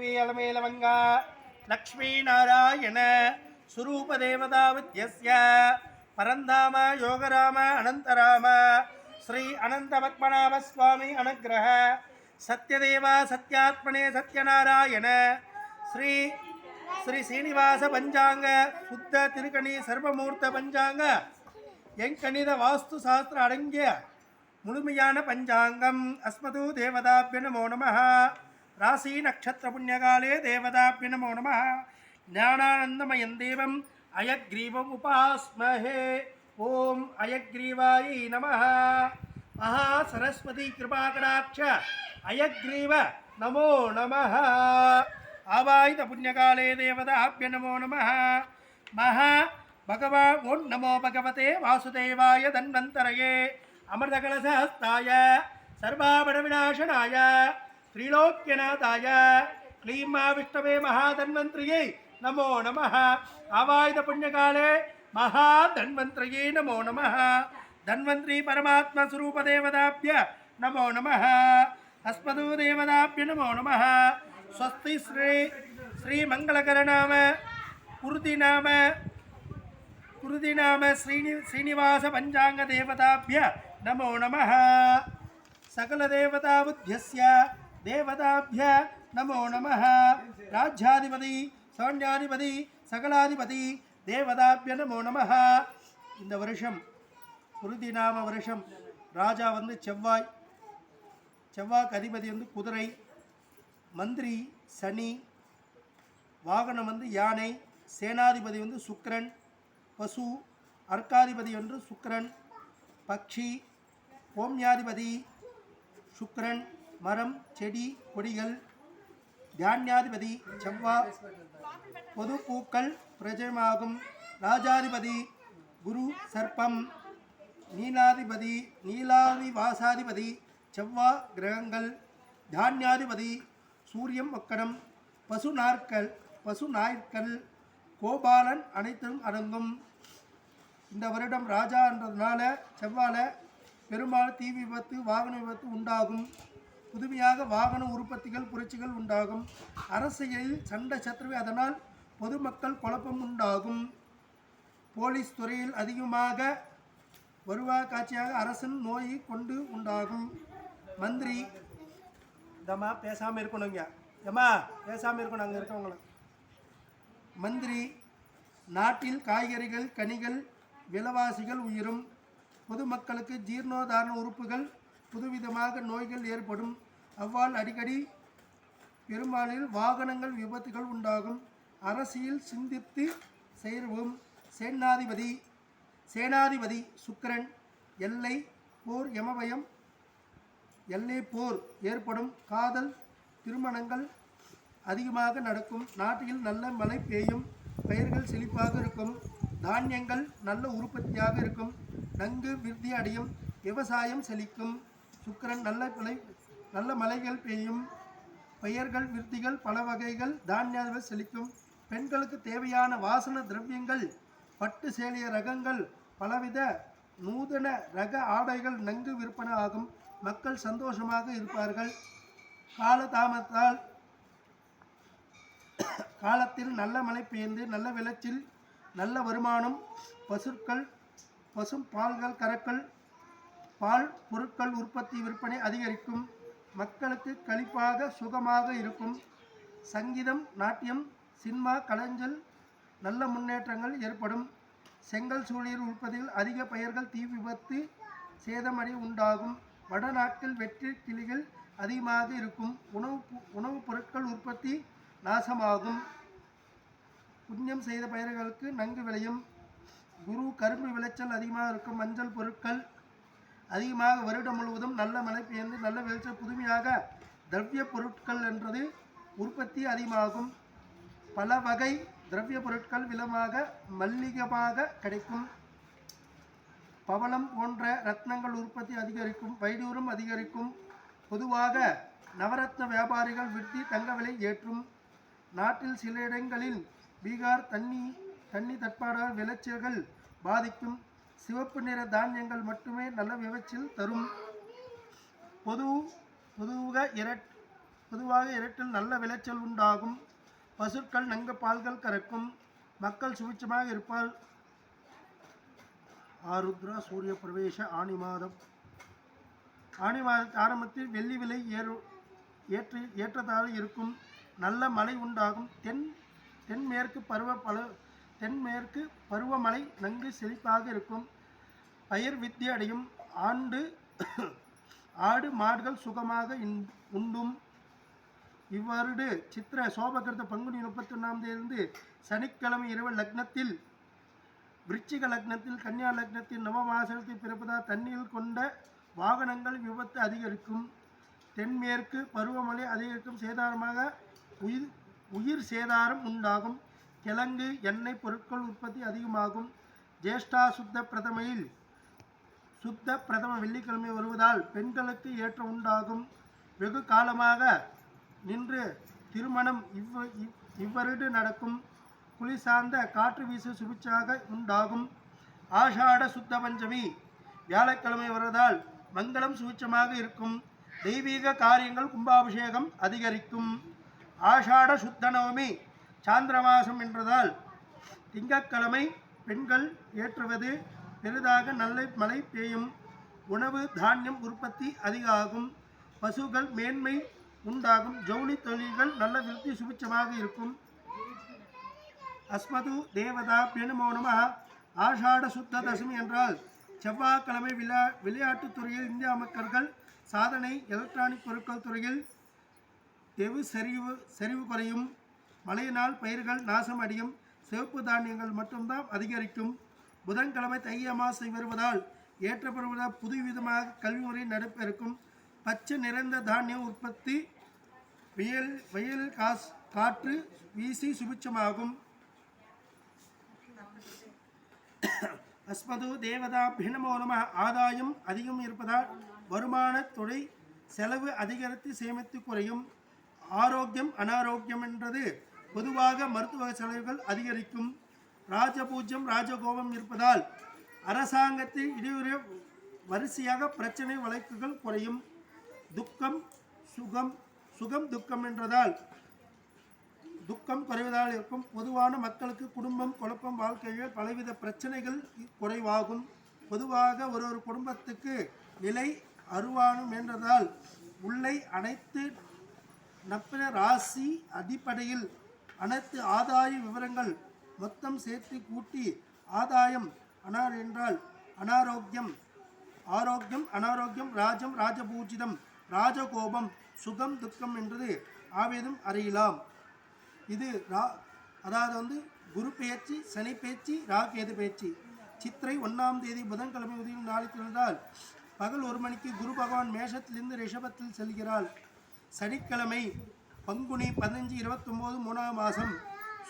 தேவி அலமேலவங்கா லக்ஷ்மீநாராயண சுரூப வித்யஸ்ய பரந்தாம யோகராம அனந்தராம ஸ்ரீ அனந்த பத்மநாப சுவாமி அனுகிரக சத்யதேவா சத்யாத்மனே சத்யநாராயண ஸ்ரீ ஸ்ரீ சீனிவாச பஞ்சாங்க சுத்த திருக்கணி சர்வமூர்த்த பஞ்சாங்க எங்கணித வாஸ்து சாஸ்திர அடங்கிய முழுமையான பஞ்சாங்கம் அஸ்மது தேவதாபிய நமோ நமஹா ராசி நட்சத்திர புண்ணியகாலே தேவதாபிய நமோ நம ஞானானந்தமயம் தேவம் அயக்ரீவம் உபாஸ்மஹே ஓம் அயக்ரீவாயை நம மகா சரஸ்வதி கிருபாகடாட்ச அயக்ரீவ நமோ நம ஆவாயுத புண்ணியகாலே தேவதாபிய நமோ நம மகா பகவா ஓம் நமோ பகவதே வாசுதேவாய தன்வந்தரயே அமிர்தகலசஹஸ்தாய சர்வாபட விநாசனாய ஸ்ரீலோக்கியநாதாய க்ளீமா விஷ்ணவே மகாதன்வந்திரியை நமோ நம ஆவாயுத புண்ணியகாலே மகாதன்வந்திரியை நமோ நம தன்வந்திரி பரமாத்மஸ்வரூபதேவதாபிய நமோ நம அஸ்மது தேவதாபிய நமோ நம ஸ்வஸ்தி ஸ்ரீ ஸ்ரீமங்களகரநாம குருதிநாம குருதிநாம ஸ்ரீனி ஸ்ரீனிவாச பஞ்சாங்க தேவதாபிய நமோ நம சகல தேவதா புத்தியஸ்ய தேவதாபிய நமோ நம ராஜ்யாதிபதி சௌன்யாதிபதி சகலாதிபதி தேவதாபிய நமோ நம இந்த வருஷம் குருதிநாம வருஷம் ராஜா வந்து செவ்வாய் செவ்வாய்க்கு அதிபதி வந்து குதிரை மந்திரி சனி வாகனம் வந்து யானை சேனாதிபதி வந்து சுக்கரன் பசு அர்க்காதிபதி வந்து சுக்கரன் பக்ஷி ஓம்யாதிபதி சுக்கரன் மரம் செடி கொடிகள் தியான்யாதிபதி செவ்வா பொது பூக்கள் பிரஜமாகும். ராஜாதிபதி குரு சர்ப்பம். நீலாதிபதி நீலாதி வாசாதிபதி கிரகங்கள். தானியாதிபதி சூரியம் மக்கடம். பசு நாற்கள் பசு நாய்கள் கோபாலன் அனைத்தும் அடங்கும். இந்த வருடம் ராஜா என்றதுனால செவ்வாழ பெரும்பாலும் தீ விபத்து வாகன விபத்து உண்டாகும். புதுமையாக வாகன உற்பத்திகள் புரட்சிகள் உண்டாகும். அரசியலில் சண்டை சத்ருவை அதனால் பொதுமக்கள் குழப்பம் உண்டாகும். போலீஸ் துறையில் அதிகமாக வருவாய் காட்சியாக அரசின் நோய் கொண்டு உண்டாகும். மந்திரி இதம்மா பேசாமல் இருக்கணுங்க ஏமா பேசாமல் இருக்கணும் அங்கே இருக்கவங்கள. மந்திரி நாட்டில் காய்கறிகள் கனிகள் விலைவாசிகள் உயிரும். பொதுமக்களுக்கு ஜீர்ணோதாரண உறுப்புகள் புதுவிதமாக நோய்கள் ஏற்படும். அவ்வாறு அடிக்கடி பெரும்பாலில் வாகனங்கள் விபத்துகள் உண்டாகும். அரசியல் சிந்தித்து செயல்வும் சேனாதிபதி சேனாதிபதி சுக்கிரன் எல்லை போர் யமபயம் எல்லை போர் ஏற்படும். காதல் திருமணங்கள் அதிகமாக நடக்கும். நாட்டில் நல்ல மழை பெய்யும். பயிர்கள் செழிப்பாக இருக்கும். தானியங்கள் நல்ல உற்பத்தியாக இருக்கும். நன்கு விருத்தி அடையும். விவசாயம் செழிக்கும். சுக்கரன் நல்ல விளை நல்ல மலைகள் பெய்யும். பெயர்கள் விருத்திகள் பல வகைகள் தானியங்கள் செழிக்கும். பெண்களுக்கு தேவையான வாசன திரவியங்கள் பட்டு சேலிய ரகங்கள் பலவித நூதன ரக ஆடைகள் நன்கு விற்பனை ஆகும் மக்கள் சந்தோஷமாக இருப்பார்கள். காலதாமத்தால் காலத்தில் நல்ல மழை பெய்ந்து நல்ல விளைச்சல் நல்ல வருமானம் பசுக்கள் பசும் பால்கள் கறக்கல் பால் பொருட்கள் உற்பத்தி விற்பனை அதிகரிக்கும் மக்களுக்கு கழிப்பாக சுகமாக இருக்கும். சங்கீதம் நாட்டியம் சினிமா கலைஞல் நல்ல முன்னேற்றங்கள் ஏற்படும். செங்கல் சூழியர் உற்பத்தியில் அதிக பயிர்கள் தீ விபத்து சேதமடை உண்டாகும். வடநாட்டில் வெற்றி கிளிகள் அதிகமாக இருக்கும். உணவு உணவுப் பொருட்கள் உற்பத்தி நாசமாகும். புண்ணியம் செய்த பயிர்களுக்கு நன்கு விளையும். குரு கரும்பு விளைச்சல் அதிகமாக இருக்கும். மஞ்சள் பொருட்கள் அதிகமாக வருடம் முழுவதும் நல்ல மழை பெய்ந்து நல்ல விளைச்சல் புதுமையாக திரவிய பொருட்கள் என்றது உற்பத்தி அதிகமாகும். பல வகை திரவிய பொருட்கள் விலமாக மல்லிகமாக கிடைக்கும். பவளம் போன்ற ரத்னங்கள் உற்பத்தி அதிகரிக்கும் வைடூரம் அதிகரிக்கும். பொதுவாக நவரத்ன வியாபாரிகள் விற்று தங்க விலை ஏற்றும். நாட்டில் சில இடங்களில் பீகார் தண்ணி தண்ணி தட்பாடால் விளைச்சல்கள் பாதிக்கும். சிவப்பு நிற தானியங்கள் மட்டுமே நல்ல விளைச்சல் தரும். பொது பொதுவாக இரட் பொதுவாக இரட்டில் நல்ல விளைச்சல் உண்டாகும். பசுக்கள் நன்கு பால்கள் கறக்கும். மக்கள் சுபிட்சமாக இருப்பால் ஆருத்ரா சூரிய பிரவேச ஆணி மாதம். ஆணி மாதத்து ஆரம்பத்தில் வெள்ளி விலை ஏறு ஏற்று ஏற்றதாக இருக்கும். நல்ல மழை உண்டாகும். தென் தென்மேற்கு பருவ பல தென்மேற்கு பருவமழை நன்கு செழிப்பாக இருக்கும். பயிர் வித்தி அடையும். ஆண்டு ஆடு மாடுகள் சுகமாக உண்டும். இவ்வருடு சித்திர சோபகிருத பங்குனி முப்பத்தி ஒன்றாம் தேதி சனிக்கிழமை இரவு லக்னத்தில் விருச்சிக லக்னத்தில் கன்னியா லக்னத்தில் நவமாசத்தில் பிறப்பதால் தண்ணீர் கொண்ட வாகனங்கள் விபத்து அதிகரிக்கும். தென்மேற்கு பருவமழை அதிகரிக்கும். சேதாரமாக உயிர் உயிர் சேதாரம் உண்டாகும். கிழங்கு எண்ணெய் பொருட்கள் உற்பத்தி அதிகமாகும். ஜேஷ்டா சுத்த பிரதமையில் சுத்த பிரதம வெள்ளிக்கிழமை வருவதால் பெண்களுக்கு ஏற்ற உண்டாகும். வெகு காலமாக நின்று திருமணம் இவ்- இவ்வருடு நடக்கும். குளிர்சார்ந்த காற்று வீசு சுபிச்சாக உண்டாகும். ஆஷாட சுத்த பஞ்சமி வியாழக்கிழமை வருவதால் மங்களம் சுபிச்சமாக இருக்கும். தெய்வீக காரியங்கள் கும்பாபிஷேகம் அதிகரிக்கும். ஆஷாட சுத்த நவமி சாந்திரமாசம் என்றதால் திங்கட்கிழமை பெண்கள் ஏற்றுவது பெரிதாக நல்ல மழை பெய்யும். உணவு தானியம் உற்பத்தி அதிகமாகும் பசுகள் மேன்மை உண்டாகும். ஜவுளி தொழில்கள் நல்ல விருத்தி சுபிச்சமாக இருக்கும். அஸ்மது தேவதா பெணுமோனமா ஆஷாட சுத்த தசமி என்றால் செவ்வாய்க்கிழமை விளையா விளையாட்டுத் துறையில் இந்திய மக்கள்கள் சாதனை எலக்ட்ரானிக் பொருட்கள் துறையில் தெவு சரிவு சரிவு குறையும். மழையினால் பயிர்கள் நாசம் அடையும் சிவப்பு தானியங்கள் மட்டும்தான் அதிகரிக்கும். புதன்கிழமை தை அமாசை வருவதால் ஏற்றப்படுவத புதுவிதமாக கல்வி முறை நடைபெறுக்கும் பச்சை நிறைந்த தானிய உற்பத்தி வெயில் வெயில் காஸ் காற்று வீசி சுபிச்சமாகும் அஸ்மது தேவதா பிணமோ ஆதாயம் அதிகம் இருப்பதால் வருமான துறை செலவு அதிகரித்து சேமித்து குறையும். ஆரோக்கியம் அனாரோக்கியம் என்றது பொதுவாக மருத்துவ செலவுகள் அதிகரிக்கும். ராஜபூஜ்யம் ராஜகோபம் இருப்பதால் அரசாங்கத்தில் இடையூறு வரிசையாக பிரச்சனை வழக்குகள் குறையும். துக்கம் சுகம் சுகம் துக்கம் என்றதால் துக்கம் குறைவதால் இருக்கும். பொதுவான மக்களுக்கு குடும்பம் குழப்பம் வாழ்க்கையில் பலவித பிரச்சனைகள் குறைவாகும். பொதுவாக ஒரு ஒரு குடும்பத்துக்கு நிலை அருவானும் என்றதால் உள்ளே அனைத்து நப்பின ராசி அடிப்படையில் அனைத்து ஆதாய விவரங்கள் மொத்தம் சேர்த்து கூட்டி ஆதாயம் அனார் என்றால் அனாரோக்கியம் ஆரோக்கியம் அனாரோக்கியம் ராஜம் ராஜபூஜிதம் ராஜகோபம் சுகம் துக்கம் என்றது ஆவேதம் அறியலாம். இது ரா அதாவது வந்து குரு பேச்சு சனி பேச்சு ராகேது பேச்சு. சித்திரை ஒன்றாம் தேதி புதன்கிழமை உதயம் நாளைக்கு இருந்தால் பகல் ஒரு மணிக்கு குரு பகவான் மேஷத்திலிருந்து ரிஷபத்தில் செல்கிறாள் சனிக்கிழமை பங்குனி பதினஞ்சு இருபத்தொம்போது மூணாம் மாதம்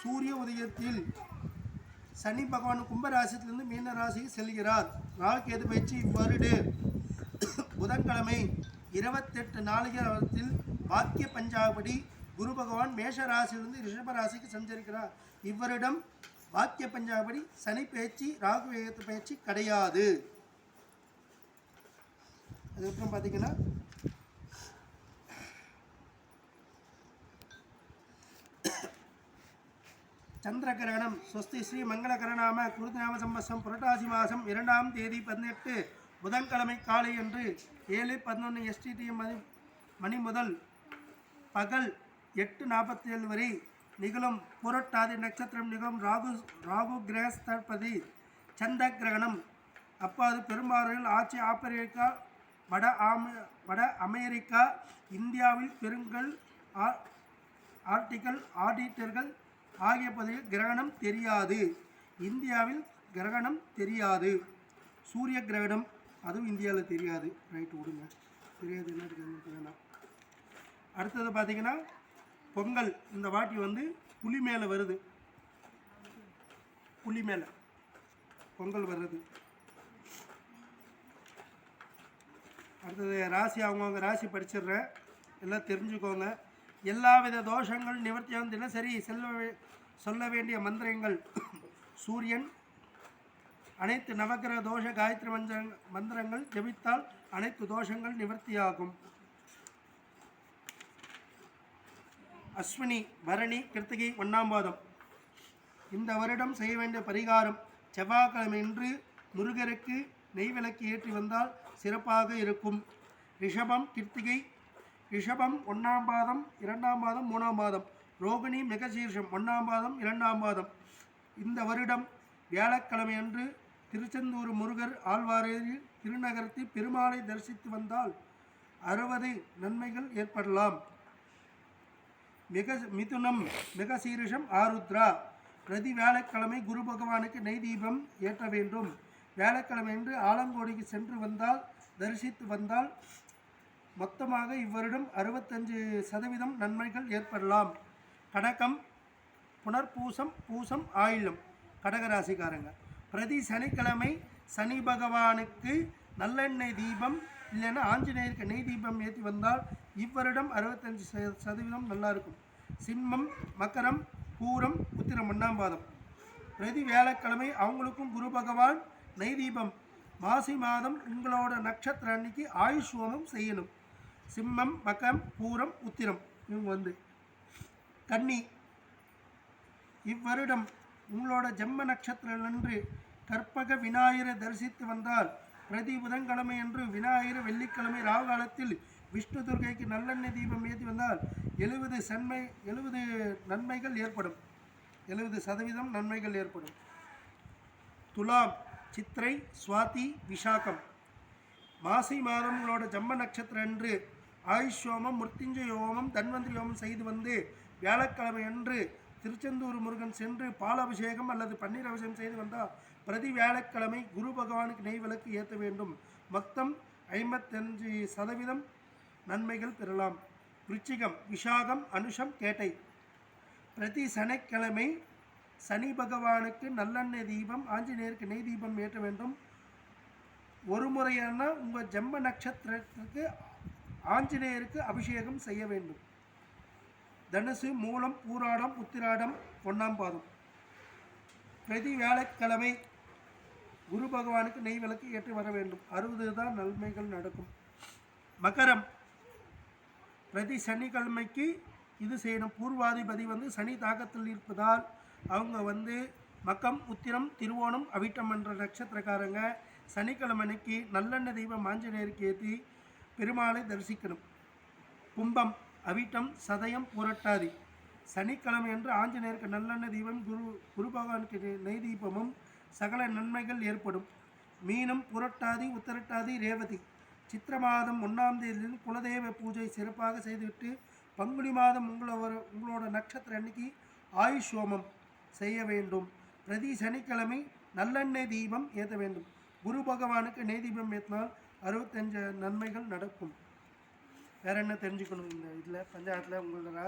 சூரிய உதயத்தில் சனி பகவான் கும்பராசியிலிருந்து மீன ராசிக்கு செல்கிறார். ராகுகேது பயிற்சி இவ்வருடு. புதன்கிழமை இருபத்தெட்டு நாளிகத்தில் வாக்கிய பஞ்சாபடி குரு பகவான் மேஷ ராசியிலிருந்து ரிஷப ராசிக்கு சஞ்சரிக்கிறார். இவ்வருடம் வாக்கிய பஞ்சாபடி சனி பயிற்சி ராகு வேகத்து பயிற்சி கிடையாது. அதுக்கப்புறம் பார்த்தீங்கன்னா சந்திரகிரகணம் ஸ்வஸ்தி ஸ்ரீ மங்கள குருநாம குருதிநாம சம்பசம் புரட்டாசி மாதம் இரண்டாம் தேதி பதினெட்டு புதன்கிழமை காலை அன்று ஏழு பதினொன்று எஸ்டிடிஎம் மணி மணி முதல் பகல் எட்டு நாற்பத்தி ஏழு வரை நிகழும் புரட்டாதி நட்சத்திரம் நிகழும் ராகு ராகு கிரகஸ்தபதி சந்த கிரகணம் அப்போது பெரும்பாலும் ஆட்சி ஆப்பிரிக்கா வட ஆம வட அமெரிக்கா இந்தியாவில் பெருங்கல் ஆ- ஆடிட்டர்கள் ஆகிய பகுதியில் கிரகணம் தெரியாது. இந்தியாவில் கிரகணம் தெரியாது. சூரிய கிரகணம் அதுவும் இந்தியாவில் தெரியாது. ரைட் விடுங்க. தெரியாது என்ன வேணாம். அடுத்தது பார்த்தீங்கன்னா பொங்கல். இந்த வாட்டி வந்து புலி மேலே வருது. புலி மேலே. பொங்கல் வருது அடுத்தது ராசி அவங்கவுங்க ராசி படிச்சிடுறேன். எல்லாம் தெரிஞ்சுக்கோங்க. எல்லாவித தோஷங்கள் நிவர்த்தியாகும். தினசரி செல்ல வே- சொல்ல வேண்டிய மந்திரங்கள். சூரியன் அனைத்து நவக்கிரக தோஷ காயத்ரி மந்திர மந்திரங்கள் ஜெபித்தால் அனைத்து தோஷங்கள் நிவர்த்தியாகும். அஸ்வினி பரணி கிருத்திகை ஒன்றாம் பாதம். இந்த வருடம் செய்ய வேண்டிய பரிகாரம் செவ்வாய்க்கிழமையின்று முருகருக்கு நெய் விளக்கு ஏற்றி வந்தால் சிறப்பாக இருக்கும். ரிஷபம் கிருத்திகை ரிஷபம் ஒன்றாம் பாதம் இரண்டாம் பாதம் மூணாம் பாதம். ரோகிணி மிகசீர்ஷம் ஒன்றாம் பாதம் இரண்டாம் பாதம். இந்த வருடம் வியாழக்கிழமையன்று திருச்செந்தூர் முருகர் ஆழ்வாரையில் திருநகரத்தில் பெருமாளை தரிசித்து வந்தால் அறுபது நன்மைகள் ஏற்படலாம். மிக மிதுனம் மிகசீரிஷம் ஆருத்ரா. பிரதி வியாழக்கிழமை குரு பகவானுக்கு நெய் தீபம் ஏற்ற வேண்டும். வியாழக்கிழமை என்று ஆலங்கோடிக்கு சென்று வந்தால் தரிசித்து வந்தால் மொத்தமாக இவ்வருடம் அறுபத்தஞ்சு சதவீதம் நன்மைகள் ஏற்படலாம். கடகம் புனர்பூசம் பூசம் ஆயிலும் கடகராசிக்காரங்க. பிரதி சனிக்கிழமை சனி பகவானுக்கு நல்லெண்ணெய் தீபம் இல்லைன்னா ஆஞ்சநேயருக்கு நெய் தீபம் ஏற்றி வந்தால் இவ்வருடம் அறுபத்தஞ்சு ச- சதவீதம் நல்லா இருக்கும். சிம்மம் மக்கரம் பூரம் உத்திரம் ஒன்றாம் பாதம். பிரதி வியாழக்கிழமை அவங்களுக்கும் குரு பகவான் நெய் தீபம். மாசி மாதம் உங்களோட நட்சத்திர அன்னைக்கு ஆயுஷ் ஹோமம் செய்யணும். சிம்மம் மகம் பூரம் உத்திரம் இவங்க வந்து. கன்னி இவ்வருடம் உங்களோட ஜென்ம நட்சத்திரம் அன்று கற்பக விநாயகரை தரிசித்து வந்தால் பிரதி புதன்கிழமை என்று விநாயகர் வெள்ளிக்கிழமை ராகு காலத்தில் விஷ்ணு துர்கைக்கு நல்லெண்ணெய் தீபம் ஏற்றி வந்தால் எழுபது சன்மை எழுபது நன்மைகள் ஏற்படும். எழுபது சதவீதம் நன்மைகள் ஏற்படும். துலாம் சித்திரை சுவாதி விசாகம். மாசி மாதம் உங்களோட ஜம்ம நட்சத்திரம் அன்று ஆயுஷ் ஹோமம் மிருத்யுஞ்சய ஹோமம் தன்வந்திரி ஹோமம் செய்து வந்து வியாழக்கிழமை அன்று திருச்செந்தூர் முருகன் சென்று பால் அபிஷேகம் அல்லது பன்னீர் அபிஷேகம் செய்து வந்தால் பிரதி வியாழக்கிழமை குரு பகவானுக்கு நெய் விளக்கு ஏற்ற வேண்டும். மொத்தம் ஐம்பத்தஞ்சு சதவீதம் நன்மைகள் பெறலாம். விருச்சிகம் விஷாகம் அனுஷம் கேட்டை. பிரதி சனிக்கிழமை சனி பகவானுக்கு நல்லெண்ணெய் தீபம் ஆஞ்சநேயருக்கு நெய் தீபம் ஏற்ற வேண்டும். ஒரு முறையான உங்கள் ஜெம்ப நட்சத்திரத்துக்கு ஆஞ்சநேயருக்கு அபிஷேகம் செய்ய வேண்டும். தனுசு மூலம் பூராடம் உத்திராடம் ஒன்றாம் பாதம். பிரதி வியாழக்கிழமை குரு பகவானுக்கு நெய் விளக்கு ஏற்றி வர வேண்டும். அறுபது தான் நன்மைகள் நடக்கும். மகரம். பிரதி சனிக்கிழமைக்கு இது செய்யணும். பூர்வாதிபதி வந்து சனி தாக்கத்தில் இருப்பதால் அவங்க வந்து மக்கம் உத்திரம் திருவோணம் அவிட்டம் என்ற நட்சத்திரக்காரங்க சனிக்கிழமைக்கு நல்லெண்ணெய் தெய்வம் ஆஞ்சநேயருக்கு ஏற்றி பெருமாளை தரிசிக்கணும். கும்பம் அவிட்டம் சதயம் புரட்டாதி. சனிக்கிழமை என்று ஆஞ்சநேயருக்கு நல்லெண்ணெய் தீபம் குரு குரு பகவானுக்கு நெய் தீபமும் சகல நன்மைகள் ஏற்படும். மீனம் புரட்டாதி உத்தரட்டாதி ரேவதி. சித்திர மாதம் ஒன்றாம் தேதியில் குலதெய்வ பூஜை சிறப்பாக செய்துவிட்டு பங்குனி மாதம் உங்களோட உங்களோட நட்சத்திர அன்னைக்கு ஆயுஷ் ஹோமம் செய்ய வேண்டும். பிரதி சனிக்கிழமை நல்லெண்ணெய் தீபம் ஏற்ற வேண்டும். குரு பகவானுக்கு நெய் தீபம் ஏற்றினால் அறுபத்தஞ்சு நன்மைகள் நடக்கும். வேற என்ன தெரிஞ்சுக்கணும் இந்த இதில்? பஞ்சாயத்தில் உங்களோட ராசி